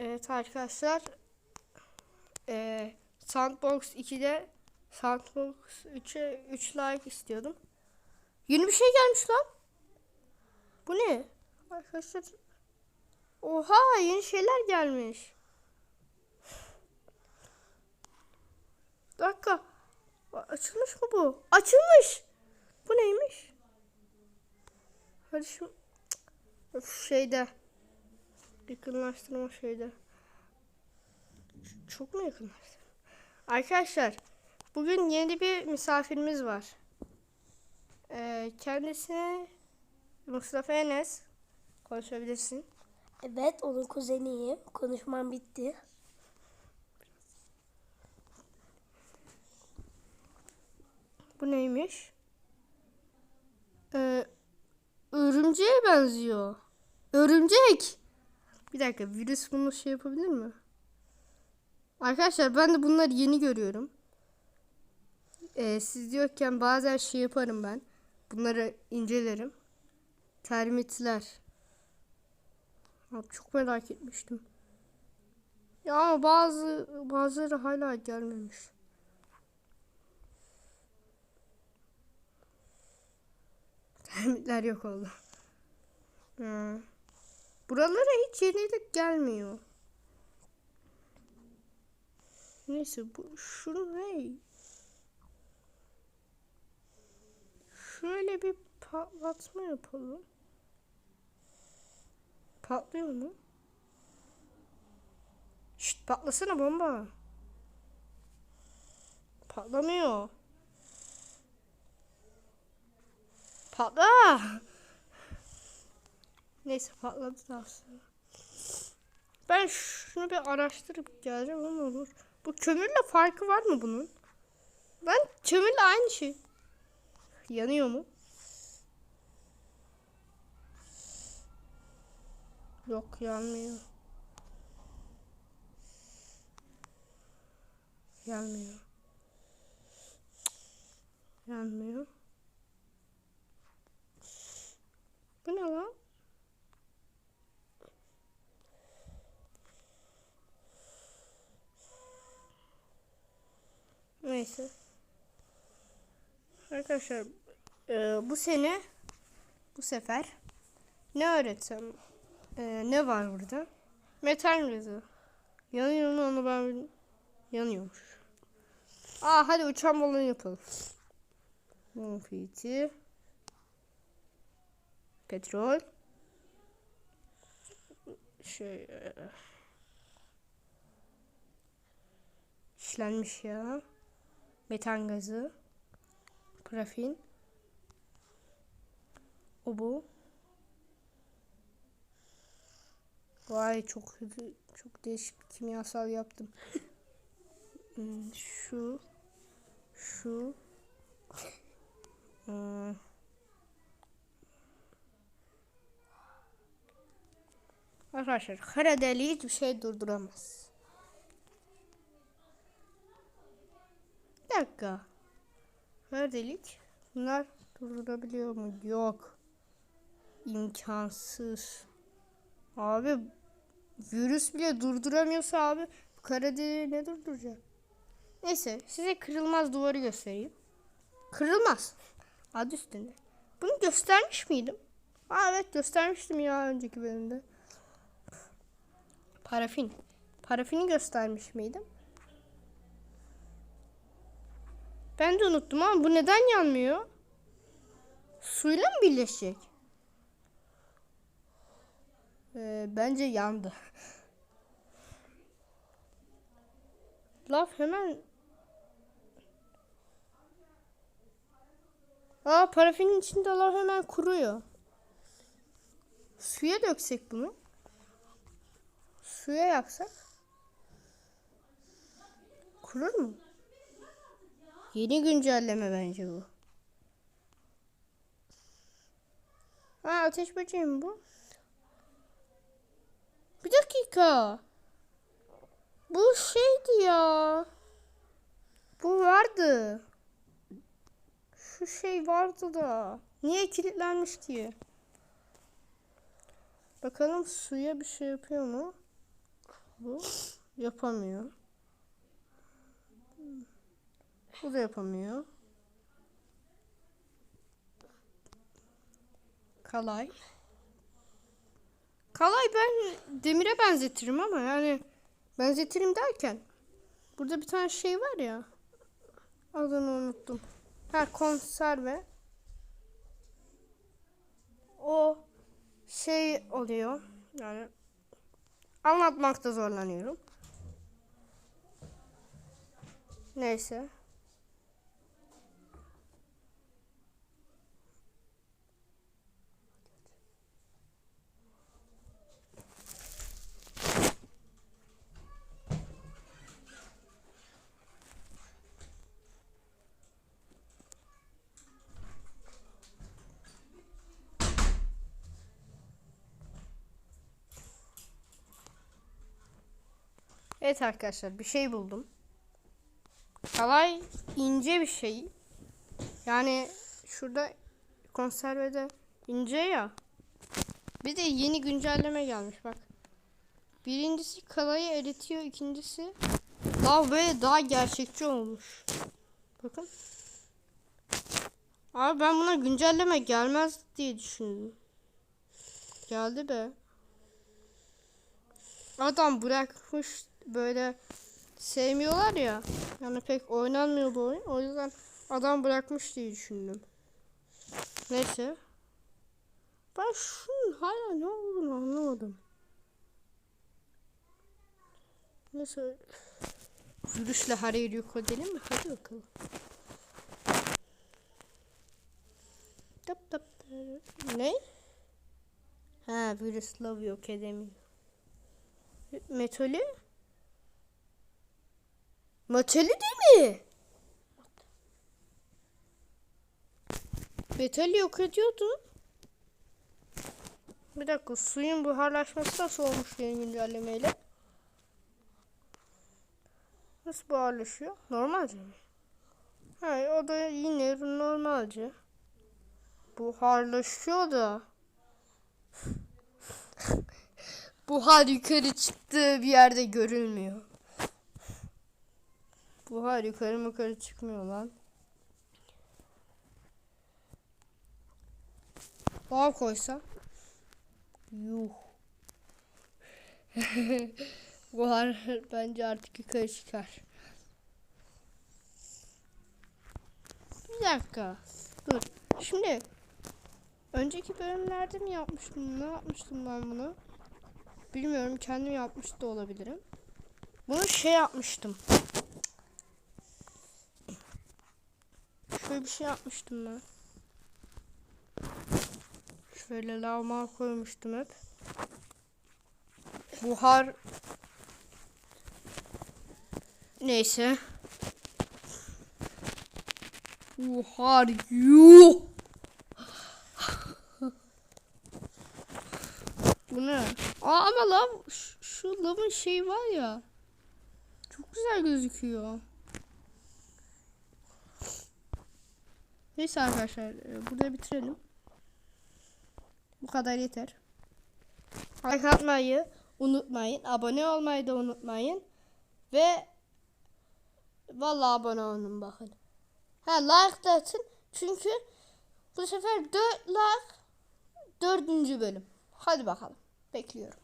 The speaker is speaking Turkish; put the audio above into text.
Evet arkadaşlar. Ee, Sandbox 2'de Sandbox 3'e 3 like istiyordum. Yeni bir şey gelmiş lan. Bu ne? Arkadaşlar. Oha yeni şeyler gelmiş. Bir dakika. Açılmış mı bu? Açılmış. Bu neymiş? Hadi şu Öf, şeyde. Yakınlaştırma şeyde. Çok mu yakınlaştırma? Arkadaşlar bugün yeni bir misafirimiz var. Ee, kendisi Mustafa Enes. Konuşabilirsin. Evet, onun kuzeniyim. Konuşmam bitti. Bu neymiş? Ee, örümceğe benziyor. Örümcek. Bir dakika virüs bunu şey yapabilir mi? Arkadaşlar ben de bunları yeni görüyorum. Ee, siz diyorken bazen şey yaparım ben. Bunları incelerim. Termitler. Abi çok merak etmiştim. Ya ama bazı bazıları hala gelmemiş. Termitler yok oldu. Hmm. Buralara hiç yenilik gelmiyor. Neyse bu ne? Şöyle bir patlatma yapalım. Patlıyor mu? Şşt patlasana bomba. Patlamıyor. Patla. Neyse patladı da aslında. Ben şunu bir araştırıp geleceğim ama olur. Bu kömürle farkı var mı bunun? Ben kömürle aynı şey. Yanıyor mu? Yok yanmıyor. Yanmıyor. Yanmıyor. Bu ne lan? Neyse. Arkadaşlar e, bu sene bu sefer ne öğretsem e, ne var burada? Metal gazı. Yanıyor mu onu ben yanıyormuş. Aa hadi uçan balon yapalım. Muhiti. Petrol. Şey e, işlenmiş ya. Metan gazı. Parafin. O bu. Vay çok çok değişik bir kimyasal yaptım. Hmm, şu, şu, hmm. Arkadaşlar kara deliği hiçbir şey durduramaz. Dakika. Kara delik. Bunlar durdurabiliyor mu? Yok. İmkansız. Abi virüs bile durduramıyorsa abi bu kara deliği ne durduracak? Neyse size kırılmaz duvarı göstereyim. Kırılmaz. Adı üstünde. Bunu göstermiş miydim? Aa evet göstermiştim ya önceki bölümde. Parafin. Parafini göstermiş miydim? Ben de unuttum ama bu neden yanmıyor? Suyla mı birleşecek? Ee, bence yandı. Laf hemen... Aa parafinin içinde laf hemen kuruyor. Suya döksek bunu. Suya yaksak. Kurur mu? Yeni güncelleme bence bu. Ha ateş böceği mi bu? Bir dakika. Bu şeydi ya. Bu vardı. Şu şey vardı da. Niye kilitlenmiş ki? Bakalım suya bir şey yapıyor mu? Bu yapamıyor. Bu da yapamıyor. Kalay. Kalay ben demire benzetirim ama yani benzetirim derken burada bir tane şey var ya adını unuttum. Ha konserve. O şey oluyor yani anlatmakta zorlanıyorum. Neyse. Evet arkadaşlar bir şey buldum. Kalay ince bir şey. Yani şurada konservede ince ya. Bir de yeni güncelleme gelmiş bak. Birincisi kalayı eritiyor, ikincisi daha böyle daha gerçekçi olmuş. Bakın. Abi ben buna güncelleme gelmez diye düşündüm. Geldi be. Adam bırakmış böyle sevmiyorlar ya. Yani pek oynanmıyor bu oyun. O yüzden adam bırakmış diye düşündüm. Neyse. Ben şunun hala ne olduğunu anlamadım. Neyse. Her yeri yok edelim mi? Hadi bakalım. Tap tap. Ne? Ha virüs love yok edemiyor. Metali? Metali değil mi? Metali yok ediyordu. Bir dakika suyun buharlaşması nasıl olmuş yeni güncellemeyle? Nasıl buharlaşıyor? Normalce mi? Hayır o da yine normalce. Buharlaşıyor da. Buhar yukarı çıktığı bir yerde görülmüyor. Buhar yukarı yukarı çıkmıyor lan. Lav koysa. Yuh. Buhar bence artık yukarı çıkar. Bir dakika. Dur. Şimdi önceki bölümlerde mi yapmıştım? Ne yapmıştım ben bunu? Bilmiyorum kendim yapmış da olabilirim. Bunu şey yapmıştım. Şöyle bir şey yapmıştım ben. Şöyle lavma koymuştum hep. Buhar Neyse. Buhar yuh. Bu ne? Aa ama lav şu lavın şeyi var ya. Çok güzel gözüküyor. Neyse arkadaşlar e, burada bitirelim. Bu kadar yeter. Like atmayı unutmayın. Abone olmayı da unutmayın. Ve vallahi abone olun bakın. Ha like da atın. Çünkü bu sefer 4 like 4. bölüm. Hadi bakalım. Bekliyorum.